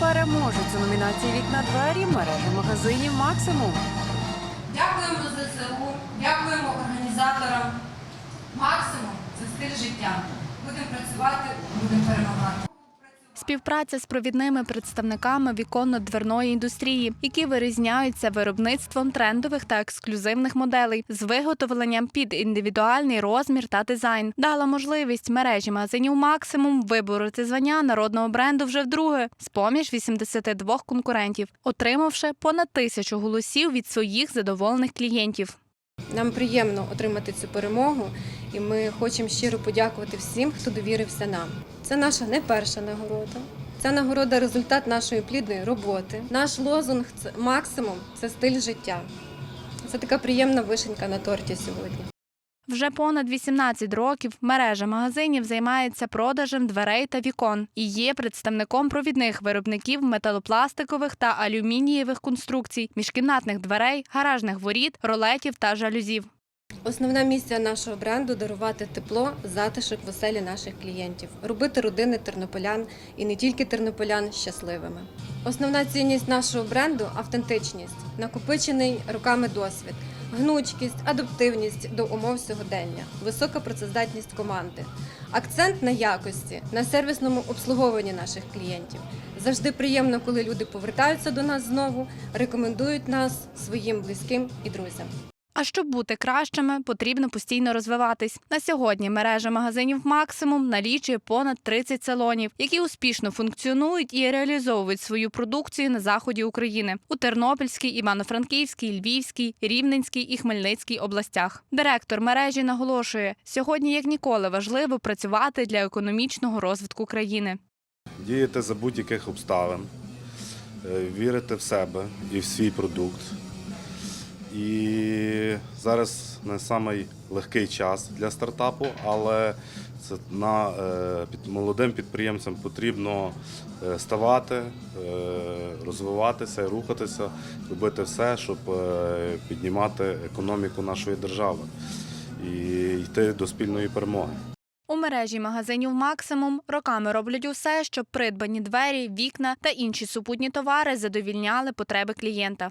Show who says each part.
Speaker 1: переможець у номінації Вікна двері мережі магазинів Максимум.
Speaker 2: Дякуємо ЗСУ, дякуємо організаторам. Максимум це стиль життя. Будемо працювати, будемо перемагати.
Speaker 3: Співпраця з провідними представниками віконно-дверної індустрії, які вирізняються виробництвом трендових та ексклюзивних моделей з виготовленням під індивідуальний розмір та дизайн, дала можливість мережі магазинів Максимум вибороти звання народного бренду вже вдруге з поміж 82 конкурентів, отримавши понад тисячу голосів від своїх задоволених клієнтів.
Speaker 4: Нам приємно отримати цю перемогу, і ми хочемо щиро подякувати всім, хто довірився нам. Це наша не перша нагорода. Ця нагорода результат нашої плідної роботи. Наш лозунг максимум це стиль життя. Це така приємна вишенька на торті сьогодні.
Speaker 3: Вже понад 18 років мережа магазинів займається продажем дверей та вікон і є представником провідних виробників металопластикових та алюмінієвих конструкцій, міжкімнатних дверей, гаражних воріт, ролетів та жалюзів.
Speaker 4: Основна місія нашого бренду дарувати тепло, затишок в оселі наших клієнтів, робити родини тернополян і не тільки тернополян щасливими. Основна цінність нашого бренду автентичність, накопичений роками досвід, гнучкість, адаптивність до умов сьогодення, висока працездатність команди, акцент на якості, на сервісному обслуговуванні наших клієнтів. Завжди приємно, коли люди повертаються до нас знову, рекомендують нас своїм близьким і друзям.
Speaker 3: А щоб бути кращими, потрібно постійно розвиватись. На сьогодні мережа магазинів Максимум налічує понад 30 салонів, які успішно функціонують і реалізовують свою продукцію на заході України у Тернопільській, Івано-Франківській, Львівській, Рівненській і Хмельницькій областях. Директор мережі наголошує, сьогодні як ніколи важливо працювати для економічного розвитку країни.
Speaker 5: діяти за будь-яких обставин, е, вірити в себе і в свій продукт. І зараз не самий легкий час для стартапу, але це на, е, під, молодим підприємцям потрібно е, ставати, е, розвиватися, рухатися, робити все, щоб піднімати економіку нашої держави і йти до спільної перемоги.
Speaker 3: У мережі магазинів Максимум роками роблять усе, щоб придбані двері, вікна та інші супутні товари задовільняли потреби клієнта.